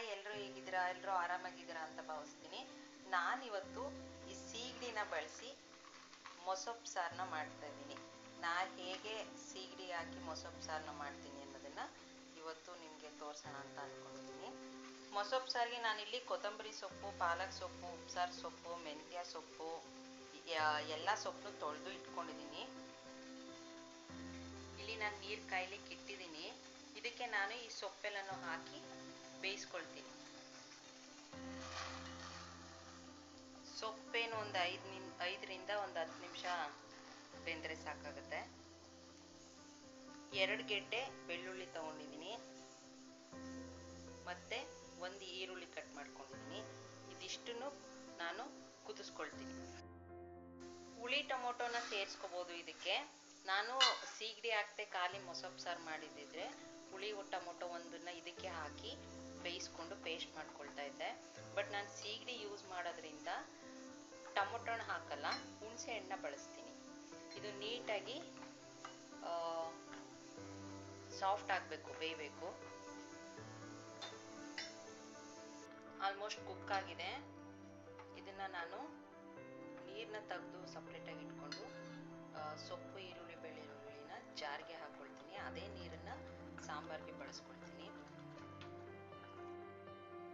Hi ಎಲ್ಲರೂ ಹೇಗಿದ್ದೀರಾ? ಎಲ್ಲರೂ ಆರಾಮಾಗಿದ್ದೀರಾ ಅಂತ ಭಾವಿಸ್ತೀನಿ. ನಾನಿವತ್ತು ಈ ಸೀಗಡಿನ ಬಳಸಿ ಮೊಸೊಪ್ಪು ಸಾರ್ನ ಮಾಡ್ತಾ ಇದ್ದೀನಿ. ನಾ ಹೇಗೆ ಸೀಗಡಿ ಹಾಕಿ ಮೊಸೊಪ್ಪು ಸಾರ್ನ ಮಾಡ್ತೀನಿ ಅನ್ನೋದನ್ನ ಇವತ್ತು ನಿಮಗೆ ತೋರ್ಸೋಣ ಅಂತ ಅಂದ್ಕೊಂಡಿದ್ದೀನಿ ಮೊಸೊಪ್ಪು ಸಾರಿಗೆ ಇಲ್ಲಿ ಕೊತ್ತಂಬರಿ ಸೊಪ್ಪು, ಪಾಲಕ್ ಸೊಪ್ಪು, ಉಪ್ಸಾರ್ ಸೊಪ್ಪು, ಮೆಂತ್ಯ ಸೊಪ್ಪು ಎಲ್ಲ ಸೊಪ್ಪನ್ನು ತೊಳೆದು ಇಟ್ಕೊಂಡಿದ್ದೀನಿ. ಇಲ್ಲಿ ನಾನು ನೀರು ಕಾಯ್ಲಿಕ್ಕೆ ಇಟ್ಟಿದ್ದೀನಿ. ಇದಕ್ಕೆ ನಾನು ಈ ಸೊಪ್ಪೆಲ್ಲನೂ ಹಾಕಿ ಬೇಯಿಸ್ಕೊಳ್ತೀನಿ ಸೊಪ್ಪೇನು ಒಂದು ಐದು ನಿಮ್, ಐದರಿಂದ ಒಂದು ಹತ್ತು ನಿಮಿಷ ಬೆಂದರೆ ಸಾಕಾಗುತ್ತೆ. ಎರಡು ಗೆಡ್ಡೆ ಬೆಳ್ಳುಳ್ಳಿ ತಗೊಂಡಿದ್ದೀನಿ ಮತ್ತೆ ಒಂದು ಈರುಳ್ಳಿ ಕಟ್ ಮಾಡ್ಕೊಂಡಿದ್ದೀನಿ ಇದಿಷ್ಟನ್ನು ನಾನು ಕುದಿಸ್ಕೊಳ್ತೀನಿ. ಹುಳಿ ಟೊಮೊಟೊನ ಸೇರಿಸ್ಕೋಬೋದು ಇದಕ್ಕೆ. ನಾನು ಸೀಗಡಿ ಹಾಕ್ತೆ ಖಾಲಿ ಮೊಸಪ್ಪು ಸಾರು ಮಾಡಿದ್ದಿದ್ರೆ ಹುಳಿ ಟೊಮೊಟೊ ಒಂದನ್ನ ಇದಕ್ಕೆ ಹಾಕಿ ಬೇಯಿಸ್ಕೊಂಡು ಪೇಸ್ಟ್ ಮಾಡ್ಕೊಳ್ತಾ ಇದ್ದೆ. ಬಟ್ ನಾನು ಸೀಗಡಿ ಯೂಸ್ ಮಾಡೋದ್ರಿಂದ ಟೊಮೊಟೊನ ಹಾಕಲ್ಲ, ಹುಣಸೆ ಹಣ್ಣನ್ನ ಬಳಸ್ತೀನಿ. ಇದು ನೀಟಾಗಿ ಸಾಫ್ಟ್ ಆಗಬೇಕು, ಬೇಯಬೇಕು. ಆಲ್ಮೋಸ್ಟ್ ಕುಕ್ ಆಗಿದೆ. ಇದನ್ನ ನಾನು ನೀರನ್ನ ತೆಗೆದು ಸಪ್ರೇಟಾಗಿ ಇಟ್ಕೊಂಡು ಸೊಪ್ಪು, ಈರುಳ್ಳಿ, ಬೆಳ್ಳುಳ್ಳಿನ ಜಾರ್ಗೆ ಹಾಕೊಳ್ತೀನಿ. ಅದೇ ನೀರನ್ನ ಸಾಂಬಾರ್ಗೆ ಬಳಸ್ಕೊಳ್ತೀನಿ.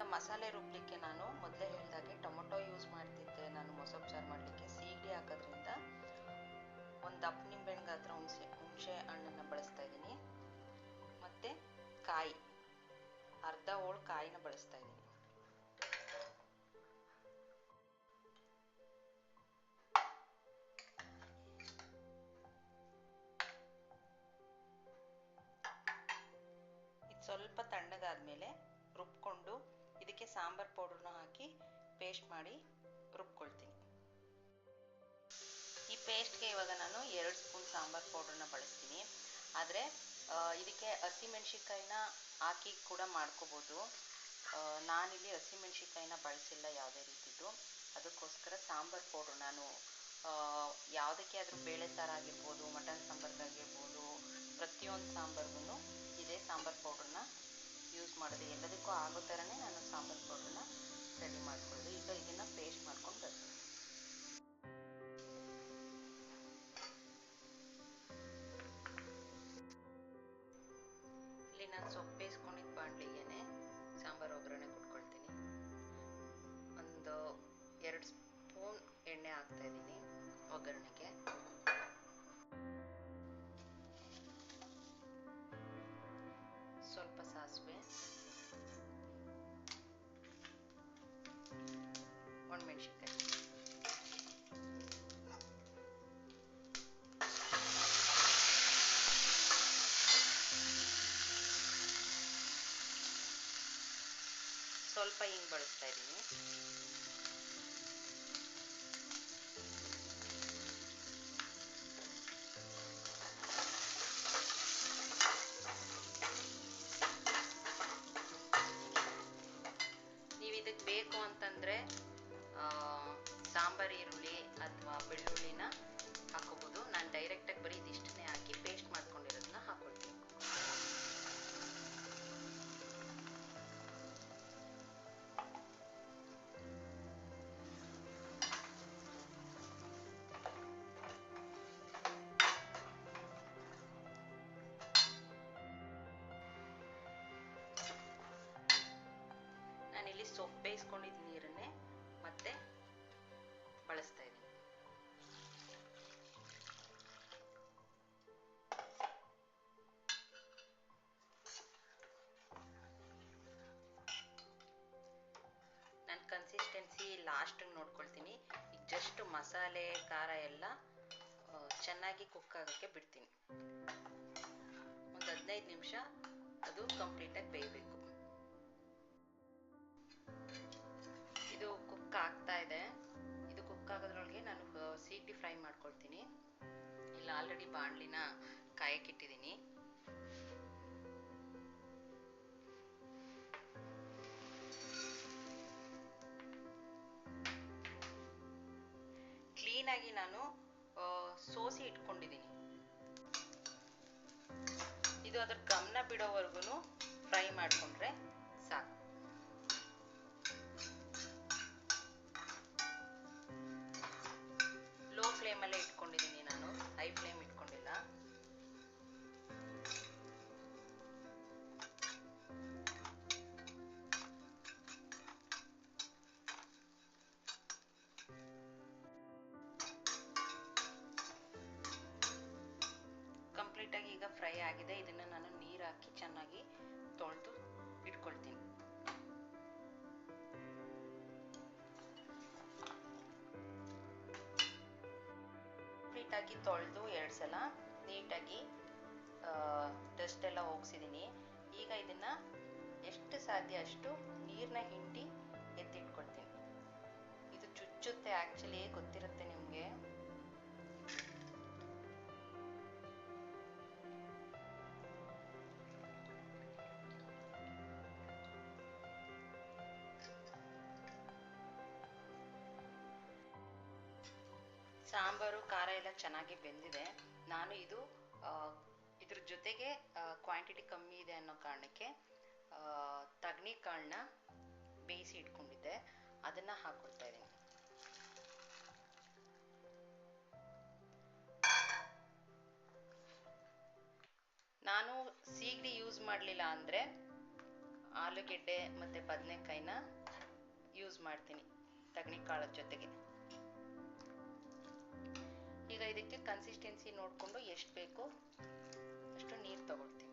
ಮಸಾಲೆ ರುಬ್ಲಿಕ್ಕೆ ನಾನು ಮೊದಲೇ ಹೇಳಿದಾಗೆ ಟೊಮೊಟೊ ಯೂಸ್ ಮಾಡ್ತಿದ್ದೆ. ನಾನು ಮೊಸರು ಸಾರು ಮಾಡಲಿಕ್ಕೆ ಸೀಗಡಿ ಹಾಕೋದ್ರಿಂದ ಒಂದು ದಪ್ಪ ನಿಂಬೆಹಣ್ಣು ಗಾತ್ರ ಹುಣಸೆ ಹುಣಸೆ ಹಣ್ಣನ್ನು ಬಳಸ್ತಾ ಇದ್ದೀನಿ. ಮತ್ತು ಕಾಯಿ, ಅರ್ಧ ಹೋಳು ಕಾಯಿನ ಬಳಸ್ತಾ ಇದ್ದೀನಿ. ರುಬ್ಕೊಂಡು ಇದಕ್ಕೆ ಸಾಂಬಾರ್ ಪೌಡರ್ನ ಹಾಕಿ ಪೇಸ್ಟ್ ಮಾಡಿ ರುಬ್ಕೊಳ್ತೀನಿ. ಈ ಪೇಸ್ಟ್ಗೆ ಇವಾಗ ನಾನು ಎರಡು ಸ್ಪೂನ್ ಸಾಂಬಾರ್ ಪೌಡರ್ನ ಬಳಸ್ತೀನಿ. ಆದರೆ ಇದಕ್ಕೆ ಹಸಿಮೆಣ್ಸಿಕಾಯಿನ ಹಾಕಿ ಕೂಡ ಮಾಡ್ಕೋಬೋದು. ನಾನಿಲ್ಲಿ ಹಸಿಮೆಣ್ಸಿಕಾಯಿನ ಬಳಸಿಲ್ಲ ಯಾವುದೇ ರೀತಿದು. ಅದಕ್ಕೋಸ್ಕರ ಸಾಂಬಾರ್ ಪೌಡರ್ ನಾನು ಯಾವುದಕ್ಕೆ ಆದರೂ ಬೇಳೆ ಸಾರು ಆಗಿರ್ಬೋದು, ಮಟನ್ ಸಾಂಬಾರ್ಗಾಗಿರ್ಬೋದು, ಪ್ರತಿಯೊಂದು ಸಾಂಬಾರ್ಗೂ ಇದೇ ಸಾಂಬಾರ್ ಪೌಡ್ರನ್ನ ಯೂಸ್ ಮಾಡೋದು ಎಲ್ಲದಕ್ಕೂ ಆಗೋ ಥರನೇ ನಾನು ಸಾಂಬಾರ್ ಪೌಡ್ರನ್ನ ರೆಡಿ ಮಾಡ್ಕೊಳ್ಳೋದು. ಈಗ ಇದನ್ನು ಪೇಸ್ಟ್ ಮಾಡ್ಕೊಂಡು ಒಣಮೆಣಸಿನ್ಕಾಯಿ ಸ್ವಲ್ಪ ಹಿಂಗ್ ಬಳಸ್ತಾ ಇದ್ದೀನಿ ಬೇಯಿಸ್ಕೊಂಡಿದ್ದ ನೀರನ್ನೇ ಮತ್ತೆ ಬಳಸ್ತಾ ಇದ್ದೀನಿ. ನಾನು ಕನ್ಸಿಸ್ಟೆನ್ಸಿ ಲಾಸ್ಟ್ ನೋಡ್ಕೊಳ್ತೀನಿ. ಈಗ ಜಸ್ಟ್ ಮಸಾಲೆ, ಖಾರ ಎಲ್ಲ ಚೆನ್ನಾಗಿ ಕುಕ್ ಆಗಕ್ಕೆ ಬಿಡ್ತೀನಿ. ಒಂದು ಹದಿನೈದು ನಿಮಿಷ ಅದು ಕಂಪ್ಲೀಟಾಗಿ ಬೇಯಬೇಕು. ಆಗ್ತಾ ಇದೆ ಇದು ಕುಕ್ ಆಗೋದ್ರೊಳಗೆ ನಾನು ಸೀಟಿ ಫ್ರೈ ಮಾಡ್ಕೊಳ್ತೀನಿ. ಇಲ್ಲ, ಆಲ್ರೆಡಿ ಬಾಣಲಿನ ಕಾಯಕ್ಕಿಟ್ಟಿದ್ದೀನಿ. ಕ್ಲೀನಾಗಿ ನಾನು ಸೋಸಿ ಇಟ್ಕೊಂಡಿದ್ದೀನಿ. ಇದು ಅದ್ರ ಗಮನ ಬಿಡೋವರೆಗೂ ಫ್ರೈ ಮಾಡಿಕೊಂಡ್ರೆ ಫ್ರೈ ಆಗಿದೆ, ಇದನ್ನ ನಾನು ನೀರು ಹಾಕಿ ಚೆನ್ನಾಗಿ ತೊಳೆದು ಇಟ್ಕೊಳ್ತೀನಿ. ನೀಟಾಗಿ ತೊಳೆದು ಎರಡು ಸಲ ನೀಟಾಗಿ ಡಸ್ಟ್ ಎಲ್ಲ ಹೋಗ್ಸಿದ್ದೀನಿ ಈಗ ಇದನ್ನ ಎಷ್ಟು ಸಾಧ್ಯ ಅಷ್ಟು ನೀರನ್ನ ಹಿಂಡಿ ಎತ್ತಿಟ್ಕೊಳ್ತೀನಿ. ಇದು ಚುಚ್ಚುತ್ತೆ ಆ್ಯಕ್ಚುಲಿ ಗೊತ್ತಿರುತ್ತೆ ನಿಮಗೆ. ಸಾಂಬಾರು, ಖಾರ ಎಲ್ಲ ಚೆನ್ನಾಗಿ ಬೆಂದಿದೆ. ನಾನು ಇದು ಇದ್ರ ಜೊತೆಗೆ ಕ್ವಾಂಟಿಟಿ ಕಮ್ಮಿ ಇದೆ ಅನ್ನೋ ಕಾರಣಕ್ಕೆ ತಗಣಿ ಕಾಳನ್ನ ಬೇಯಿಸಿ ಇಟ್ಕೊಂಡಿದ್ದೆ. ಅದನ್ನ ಹಾಕೊಳ್ತಾ ಇದ್ದೀನಿ ನಾನು ಸೀಗಡಿ ಯೂಸ್ ಮಾಡಲಿಲ್ಲ ಅಂದರೆ, ಆಲೂಗೆಡ್ಡೆ ಮತ್ತು ಬದನೆಕಾಯಿನ ಯೂಸ್ ಮಾಡ್ತೀನಿ ತಗಣಿ ಕಾಳದ ಜೊತೆಗೆ. ಇದಕ್ಕೆ ಕನ್ಸಿಸ್ಟೆನ್ಸಿ ನೋಡಿಕೊಂಡು ಎಷ್ಟು ಬೇಕು ಅಷ್ಟು ನೀರು ತಗೊಳ್ತೀವಿ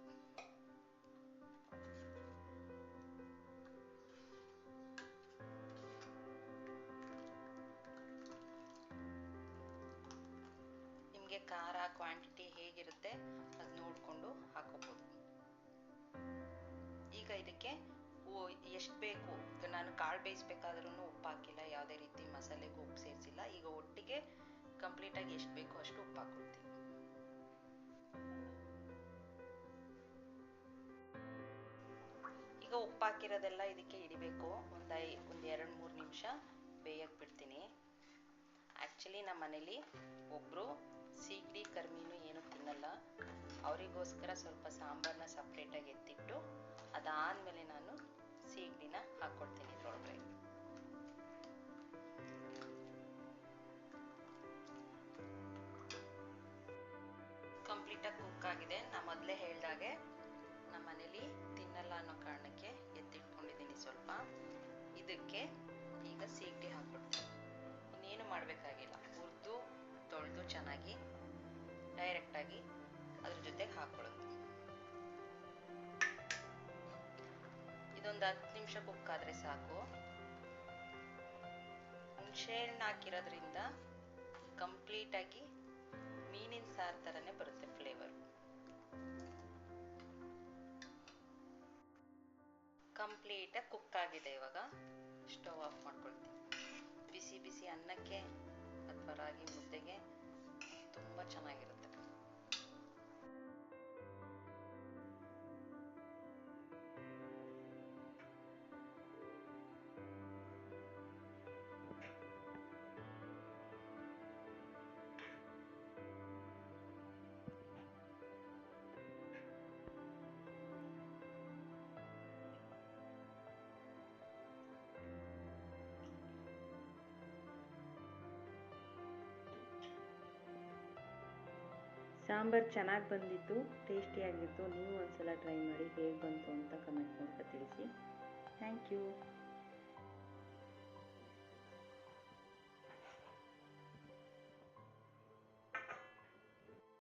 ನಿಮಗೆ ಖಾರ ಕ್ವಾಂಟಿಟಿ ಹೇಗಿರುತ್ತೆ ಅದು ನೋಡ್ಕೊಂಡು ಹಾಕೋಬೋದು. ಈಗ ಇದಕ್ಕೆ ಎಷ್ಟು ಬೇಕು? ನಾನು ಕಾಳು ಬೇಯಿಸ್ಬೇಕಾದ್ರೂ ಉಪ್ಪು ಹಾಕಿಲ್ಲ, ಯಾವುದೇ ರೀತಿ ಮಸಾಲೆಗೂ ಉಪ್ಪು ಸೇರಿಸಿಲ್ಲ. ಈಗ ಒಟ್ಟಿಗೆ ಕಂಪ್ಲೀಟಾಗಿ ಎಷ್ಟು ಬೇಕೋ ಅಷ್ಟು ಉಪ್ಪು ಹಾಕೊಳ್ತೀನಿ ಈಗ ಉಪ್ಪು ಹಾಕಿರೋದೆಲ್ಲ ಇದಕ್ಕೆ ಹಿಡಿಬೇಕು ಒಂದು ಐ, ಒಂದು ಎರಡು, ಮೂರು ನಿಮಿಷ ಬೇಯಕ್ಕೆ ಬಿಡ್ತೀನಿ. ಆ್ಯಕ್ಚುಲಿ ನಮ್ಮ ಮನೇಲಿ ಒಬ್ಬರು ಸೀಗಡಿ ಕರ್ಮೀನು ಏನು ತಿನ್ನಲ್ಲ. ಅವರಿಗೋಸ್ಕರ ಸ್ವಲ್ಪ ಸಾಂಬಾರನ್ನ ಸಪ್ರೇಟಾಗಿ ಎತ್ತಿಟ್ಟು ಅದಾದಮೇಲೆ ನಾನು ಸೀಗಡಿನ ಹಾಕ್ಕೊಡ್ತೀನಿ ಇದ್ರೊಳಗಡೆ. ಕಂಪ್ಲೀಟಾಗಿ ಕುಕ್ ಆಗಿದೆ ನಾ ಮೊದಲೇ ಹೇಳ್ದಾಗೆ ನಮ್ಮ ಮನೇಲಿ ತಿನ್ನಲ್ಲ ಅನ್ನೋ ಕಾರಣಕ್ಕೆ ಎತ್ತಿಟ್ಕೊಂಡಿದ್ದೀನಿ ಸ್ವಲ್ಪ. ಇದಕ್ಕೆ ಈಗ ಸೀಗಡಿ ಹಾಕ್ಬಿಡ್ತೀನಿ. ಇನ್ನೇನು ಮಾಡಬೇಕಾಗಿಲ್ಲ. ಹುರಿದು, ತೊಳೆದು ಚೆನ್ನಾಗಿ ಡೈರೆಕ್ಟಾಗಿ ಅದ್ರ ಜೊತೆಗೆ ಹಾಕ್ಕೊಳ್ಳೋದು ಇದೊಂದು ಹತ್ತು ನಿಮಿಷ ಕುಕ್ ಆದ್ರೆ ಸಾಕು. ಹುಣಸೆ ಹಣ್ಣು ಹಾಕಿರೋದ್ರಿಂದ ಕಂಪ್ಲೀಟಾಗಿ ಮೀನಿನ ಸಾರು ಥರನೇ ಬರುತ್ತೆ. ಕಂಪ್ಲೀಟಾಗಿ ಕುಕ್ ಆಗಿದೆ ಇವಾಗ. ಸ್ಟವ್ ಆಫ್ ಮಾಡ್ಕೊಳ್ತೀನಿ. ಬಿಸಿ ಬಿಸಿ ಅನ್ನಕ್ಕೆ ಅಥವಾ ರಾಗಿ ಮುದ್ದೆಗೆ ತುಂಬ ಚೆನ್ನಾಗಿರುತ್ತೆ. ಸಾಂಬಾರು ಚೆನ್ನಾಗಿ ಬಂದಿತ್ತು ಟೇಸ್ಟಿಯಾಗಿತ್ತು ನೀವು ಒಂದ್ಸಲ ಟ್ರೈ ಮಾಡಿ ಹೇಗೆ ಬಂತು ಅಂತ ಕಮೆಂಟ್ ಮೂಲಕ ತಿಳಿಸಿ. Thank you